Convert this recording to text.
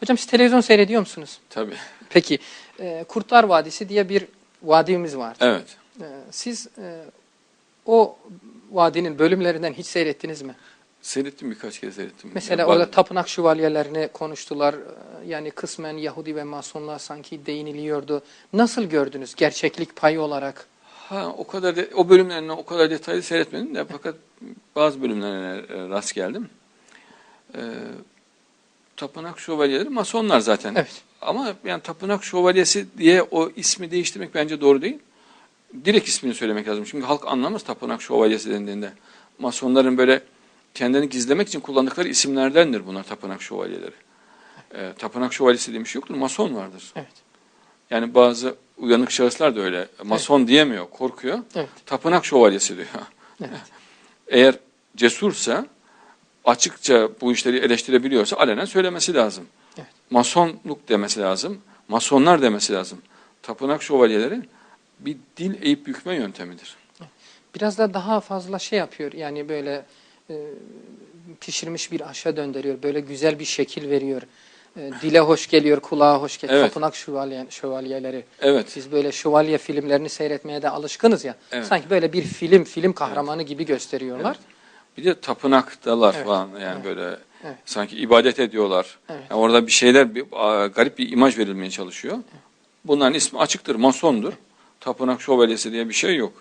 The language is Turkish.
Hocam siz televizyon seyrediyor musunuz? Tabii. Peki e, Kurtlar Vadisi diye bir vadimiz var. Evet. E, siz e, o vadinin bölümlerinden hiç seyrettiniz mi? Seyrettim birkaç kez seyrettim. Mesela Ya, orada tapınak şövalyelerini konuştular. E, Yani kısmen Yahudi ve Masonlar sanki değiniliyordu. Nasıl gördünüz gerçeklik payı olarak? Ha o kadar de, o bölümlerini o kadar detaylı seyretmedim de fakat bazı bölümlerine e, rast geldim. Ee, tapınak şövalyeleri masonlar zaten. Evet. Ama yani tapınak şövalyesi diye o ismi değiştirmek bence doğru değil. Direkt ismini söylemek lazım. Çünkü halk anlamaz tapınak şövalyesi dendiğinde. Masonların böyle kendini gizlemek için kullandıkları isimlerdendir bunlar tapınak şövalyeleri. Ee, tapınak şövalyesi demiş yoktur. Mason vardır. Evet. Yani bazı uyanık şahıslar da öyle. Mason diyemiyor, korkuyor. Evet. Tapınak şövalyesi diyor. Evet. Eğer cesursa, açıkça bu işleri eleştirebiliyorsa alenen söylemesi lazım. Evet. Masonluk demesi lazım. Masonlar demesi lazım. Tapınak şövalyeleri bir dil eğip bükme yöntemidir. Biraz da daha fazla şey yapıyor. Yani böyle e, pişirmiş bir aşa döndürüyor. Böyle güzel bir şekil veriyor. E, dile hoş geliyor, kulağa hoş geliyor. Evet. Tapınak şövalye, şövalyeleri. Evet. Biz böyle şövalye filmlerini seyretmeye de alışkınız ya. Evet. Sanki böyle bir film, film kahramanı gibi gösteriyorlar. Bir de tapınaktalar Evet. falan yani Evet. böyle Evet. sanki ibadet ediyorlar. Evet. Yani orada bir şeyler bir, garip bir imaj verilmeye çalışıyor. Bunların ismi açıktır, masondur. Tapınak şövalyesi diye bir şey yok.